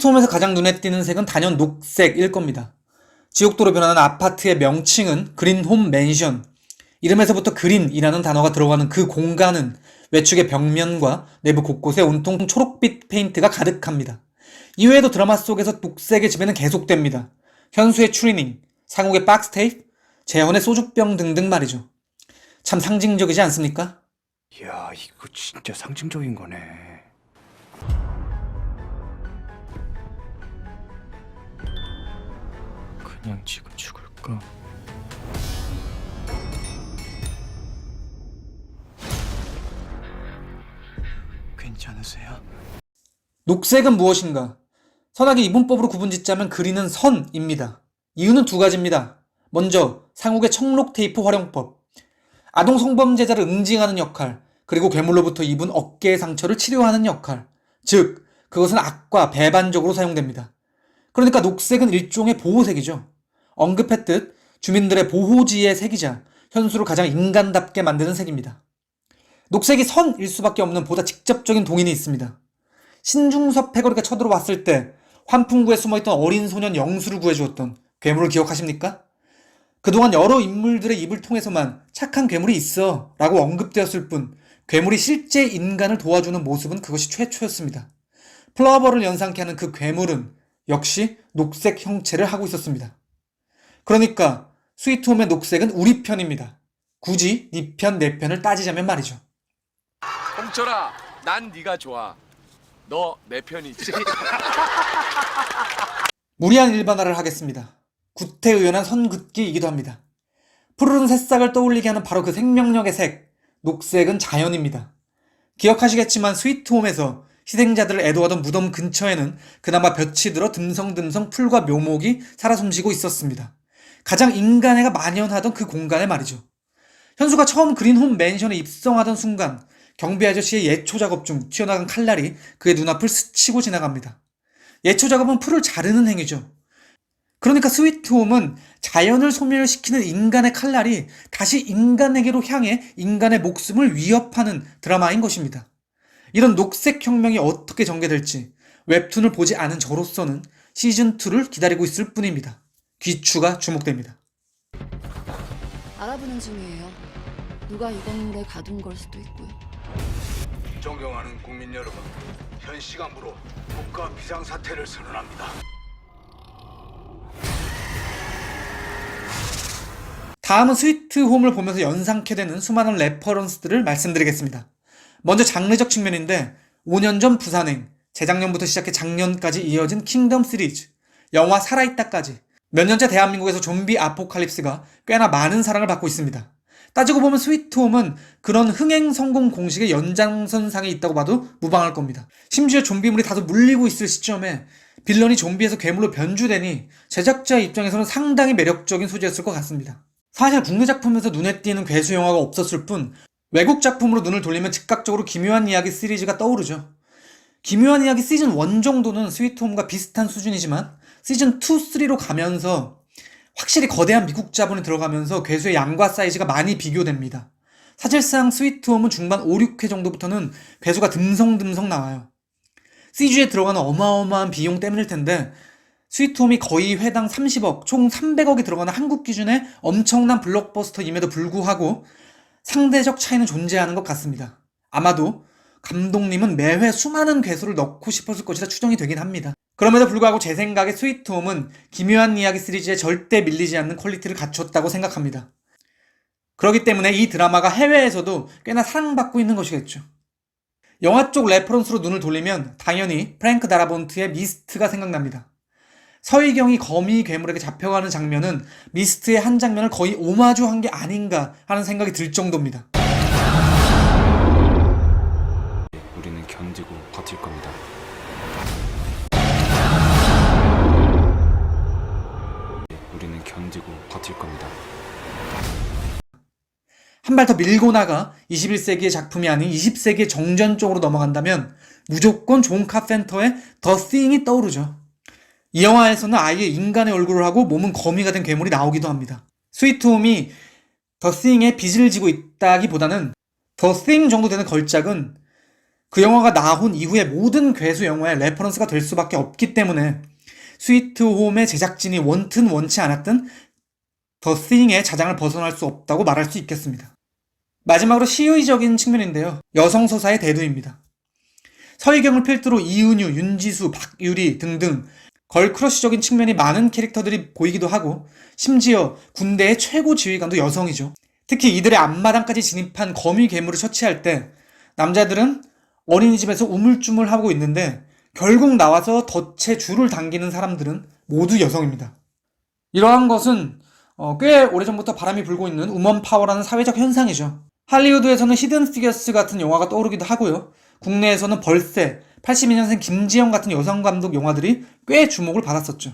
스위트홈에서 가장 눈에 띄는 색은 단연 녹색일 겁니다. 지옥도로 변하는 아파트의 명칭은 그린홈 맨션. 이름에서부터 그린이라는 단어가 들어가는 그 공간은 외축의 벽면과 내부 곳곳에 온통 초록빛 페인트가 가득합니다. 이외에도 드라마 속에서 녹색의 지배는 계속됩니다. 현수의 추리닝, 상욱의 박스테이프, 재현의 소주병 등등 말이죠. 참 상징적이지 않습니까? 이야 이거 진짜 상징적인 거네 그냥 지금 죽을까? 괜찮으세요? 녹색은 무엇인가? 선악의 이분법으로 구분짓자면 그리는 선입니다. 이유는 두 가지입니다. 먼저 상욱의 청록 테이프 활용법. 아동 성범죄자를 응징하는 역할, 그리고 괴물로부터 입은 어깨의 상처를 치료하는 역할. 즉, 그것은 악과 배반적으로 사용됩니다. 그러니까 녹색은 일종의 보호색이죠. 언급했듯 주민들의 보호지의 색이자 현수를 가장 인간답게 만드는 색입니다. 녹색이 선일 수밖에 없는 보다 직접적인 동인이 있습니다. 신중섭 패거리가 쳐들어왔을 때 환풍구에 숨어있던 어린 소년 영수를 구해주었던 괴물을 기억하십니까? 그동안 여러 인물들의 입을 통해서만 착한 괴물이 있어 라고 언급되었을 뿐 괴물이 실제 인간을 도와주는 모습은 그것이 최초였습니다. 플라워를 연상케 하는 그 괴물은 역시 녹색 형체를 하고 있었습니다. 그러니까 스위트홈의 녹색은 우리 편입니다. 굳이 네 편, 내 편을 따지자면 말이죠. 홍철아, 난 네가 좋아. 너 내 편이지. 무리한 일반화를 하겠습니다. 구태의연한 선긋기이기도 합니다. 푸르른 새싹을 떠올리게 하는 바로 그 생명력의 색, 녹색은 자연입니다. 기억하시겠지만 스위트홈에서 희생자들을 애도하던 무덤 근처에는 그나마 볕이 들어 듬성듬성 풀과 묘목이 살아 숨쉬고 있었습니다. 가장 인간애가 만연하던 그 공간에 말이죠. 현수가 처음 그린홈 맨션에 입성하던 순간 경비 아저씨의 예초 작업 중 튀어나간 칼날이 그의 눈앞을 스치고 지나갑니다. 예초 작업은 풀을 자르는 행위죠. 그러니까 스위트홈은 자연을 소멸시키는 인간의 칼날이 다시 인간에게로 향해 인간의 목숨을 위협하는 드라마인 것입니다. 이런 녹색 혁명이 어떻게 전개될지 웹툰을 보지 않은 저로서는 시즌2를 기다리고 있을 뿐입니다. 귀추가 주목됩니다. 알아보는 중이에요. 누가 이 건물에 가둔 걸 수도 있고요. 존경하는 국민 여러분, 현 시간부로 국가 비상사태를 선언합니다. 다음은 스위트홈을 보면서 연상케 되는 수많은 레퍼런스들을 말씀드리겠습니다. 먼저 장르적 측면인데 5년 전 부산행, 재작년부터 시작해 작년까지 이어진 킹덤 시리즈, 영화 살아있다까지 몇 년째 대한민국에서 좀비 아포칼립스가 꽤나 많은 사랑을 받고 있습니다. 따지고 보면 스위트홈은 그런 흥행 성공 공식의 연장선상에 있다고 봐도 무방할 겁니다. 심지어 좀비물이 다소 물리고 있을 시점에 빌런이 좀비에서 괴물로 변주되니 제작자 입장에서는 상당히 매력적인 소재였을 것 같습니다. 사실 국내 작품에서 눈에 띄는 괴수 영화가 없었을 뿐 외국 작품으로 눈을 돌리면 즉각적으로 기묘한 이야기 시리즈가 떠오르죠. 기묘한 이야기 시즌 1 정도는 스위트홈과 비슷한 수준이지만 시즌 2, 3로 가면서 확실히 거대한 미국 자본이 들어가면서 괴수의 양과 사이즈가 많이 비교됩니다. 사실상 스위트홈은 중반 5, 6회 정도부터는 괴수가 듬성듬성 나와요. CG에 들어가는 어마어마한 비용 때문일 텐데 스위트홈이 거의 회당 30억, 총 300억이 들어가는 한국 기준의 엄청난 블록버스터임에도 불구하고 상대적 차이는 존재하는 것 같습니다. 아마도 감독님은 매회 수많은 괴수를 넣고 싶었을 것이라 추정이 되긴 합니다. 그럼에도 불구하고 제 생각에 스위트홈은 기묘한 이야기 시리즈에 절대 밀리지 않는 퀄리티를 갖췄다고 생각합니다. 그렇기 때문에 이 드라마가 해외에서도 꽤나 사랑받고 있는 것이겠죠. 영화 쪽 레퍼런스로 눈을 돌리면 당연히 프랭크 다라본트의 미스트가 생각납니다. 서희경이 거미 괴물에게 잡혀가는 장면은 미스트의 한 장면을 거의 오마주한 게 아닌가 하는 생각이 들 정도입니다. 우리는 견디고 버틸 겁니다 우리는 견디고 버틸 겁니다 한 발 더 밀고 나가 21세기의 작품이 아닌 20세기의 정전 쪽으로 넘어간다면 무조건 존 카펜터의 더 싱이 떠오르죠. 이 영화에서는 아예 인간의 얼굴을 하고 몸은 거미가 된 괴물이 나오기도 합니다. 스위트홈이 더 싱의 빚을 지고 있다기보다는 더 싱 정도 되는 걸작은 그 영화가 나온 이후의 모든 괴수 영화의 레퍼런스가 될 수밖에 없기 때문에 스위트 홈의 제작진이 원튼 원치 않았든 더 싱의 자장을 벗어날 수 없다고 말할 수 있겠습니다. 마지막으로 시의적인 측면인데요. 여성 서사의 대두입니다. 서희경을 필두로 이은유, 윤지수, 박유리 등등 걸크러쉬적인 측면이 많은 캐릭터들이 보이기도 하고 심지어 군대의 최고 지휘관도 여성이죠. 특히 이들의 앞마당까지 진입한 거미 괴물을 처치할 때 남자들은 어린이집에서 우물쭈물하고 있는데 결국 나와서 덫에 줄을 당기는 사람들은 모두 여성입니다. 이러한 것은 어, 꽤 오래전부터 바람이 불고 있는 우먼 파워라는 사회적 현상이죠. 할리우드에서는 히든 피겨스 같은 영화가 떠오르기도 하고요. 국내에서는 벌새, 82년생 김지영 같은 여성 감독 영화들이 꽤 주목을 받았었죠.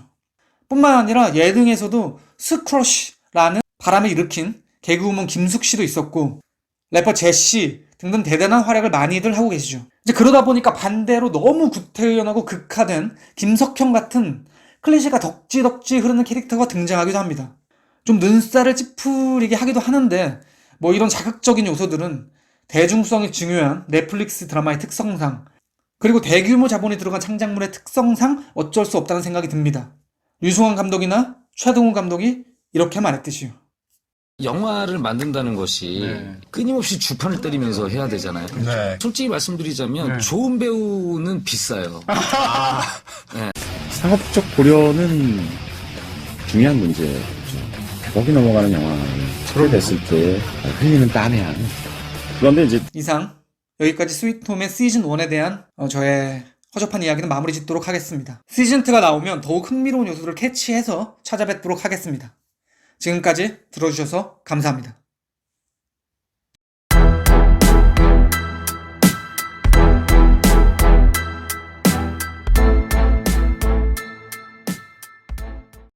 뿐만 아니라 예능에서도 스크러쉬라는 바람을 일으킨 개그우먼 김숙 씨도 있었고 래퍼 제시 등등 대단한 활약을 많이들 하고 계시죠. 이제 그러다 보니까 반대로 너무 구태의연하고 극화된 김석형 같은 클리셰가 덕지덕지 흐르는 캐릭터가 등장하기도 합니다. 좀 눈살을 찌푸리게 하기도 하는데 뭐 이런 자극적인 요소들은 대중성이 중요한 넷플릭스 드라마의 특성상 그리고 대규모 자본이 들어간 창작물의 특성상 어쩔 수 없다는 생각이 듭니다. 류승환 감독이나 최동훈 감독이 이렇게 말했듯이요. 영화를 만든다는 것이 끊임없이 주판을 때리면서 해야 되잖아요. 솔직히 말씀드리자면 좋은 배우는 비싸요. 상업적 고려는 중요한 문제죠. 100억이 넘어가는 영화를 촬영됐을 때 흘리는 땀의 양. 그런데 이제 이상 여기까지 스위트홈의 시즌 1에 대한 어, 저의 허접한 이야기는 마무리 짓도록 하겠습니다. 시즌 2가 나오면 더욱 흥미로운 요소들을 캐치해서 찾아뵙도록 하겠습니다. 지금까지 들어주셔서 감사합니다.